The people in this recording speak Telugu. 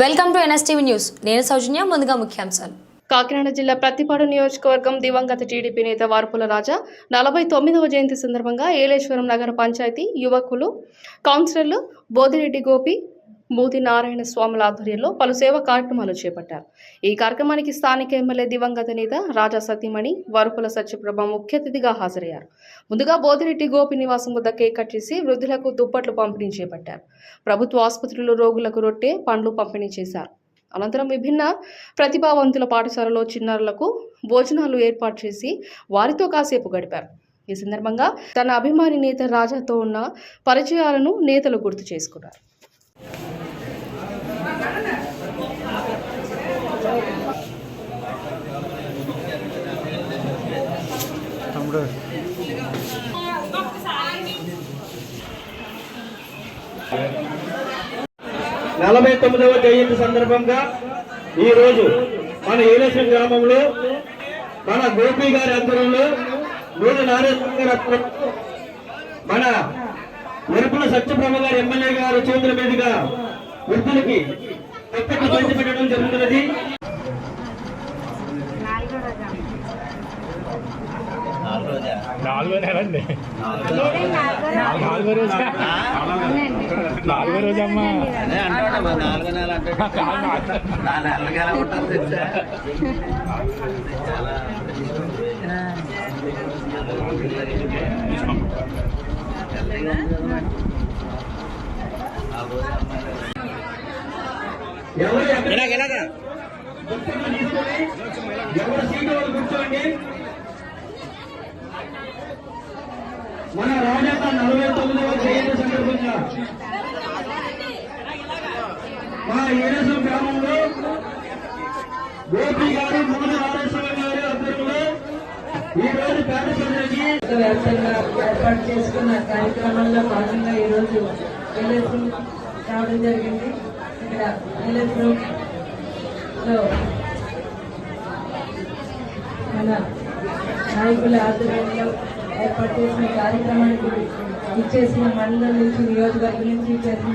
Welcome to NSTV news. నేను సౌజన్య ముందుగా ముఖ్యాంశాలు. కాకినాడ జిల్లా ప్రతిపాడు నియోజకవర్గం దివంగత టీడీపీ నేత వార్పుల రాజా నలభై తొమ్మిదవ జయంతి సందర్భంగా ఏలేశ్వరం నగర పంచాయతీ యువకులు కౌన్సిలర్లు బోదిరెడ్డి గోపి మూతి నారాయణ స్వాముల ఆధ్వర్యంలో పలు సేవా కార్యక్రమాలు చేపట్టారు. ఈ కార్యక్రమానికి స్థానిక ఎమ్మెల్యే దివంగత నేత రాజా సతీమణి వరుపుల సత్యప్రభ ముఖ్య అతిథిగా హాజరయ్యారు. ముందుగా బోధిరెడ్డి గోపి నివాసం వద్ద కేక్ కట్ చేసి వృద్ధులకు దుప్పట్లు పంపిణీ చేపట్టారు. ప్రభుత్వ ఆసుపత్రులు రోగులకు రొట్టె పండ్లు పంపిణీ చేశారు. అనంతరం విభిన్న ప్రతిభావంతుల పాఠశాలలో చిన్నారులకు భోజనాలు ఏర్పాటు చేసి వారితో కాసేపు గడిపారు. ఈ సందర్భంగా తన అభిమాని నేత రాజాతో ఉన్న పరిచయాలను నేతలు గుర్తు చేసుకున్నారు. తమ్ముడు నలభై తొమ్మిదవ జయంతి సందర్భంగా ఈ రోజు మన ఏలేశ్వరం గ్రామంలో మన గోపి గారి ఆధ్వర్యంలో మూడు నారాయణ గారి మన ఎరుపుల సత్యప్రభ గారి ఎమ్మెల్యే గారు చేతుల మీదుగా వృద్ధులకి ఒక్కటి పంచిపెట్టడం జరుగుతున్నది. నాలుగో నెల అండి నాలుగో రోజు. నాలుగో రోజు అమ్మా? ఎవరు ఎక్కడ ఎవరు సీటు వాళ్ళు కూర్చోండి? మన రాజాత నలభై తొమ్మిదవ జయంతి సందర్భంగా మా ఏడసం గ్రామంలో గోపి గారు మూడు నారాయణ గారి ఆధ్వర్యంలో ఈ రోజు పేద ప్రజలకి వ్యాప్తంగా ఏర్పాటు చేసుకున్న కార్యక్రమంలో భాగంగా ఈరోజు విలేజ్ రావడం జరిగింది. ఇక్కడ విలేజ్లో మన నాయకుల ఆధ్వర్యంలో ఏర్పాటు చేసిన కార్యక్రమానికి ఇచ్చేసిన మండలం నుంచి నియోజకవర్గం నుంచి ఇచ్చేసిన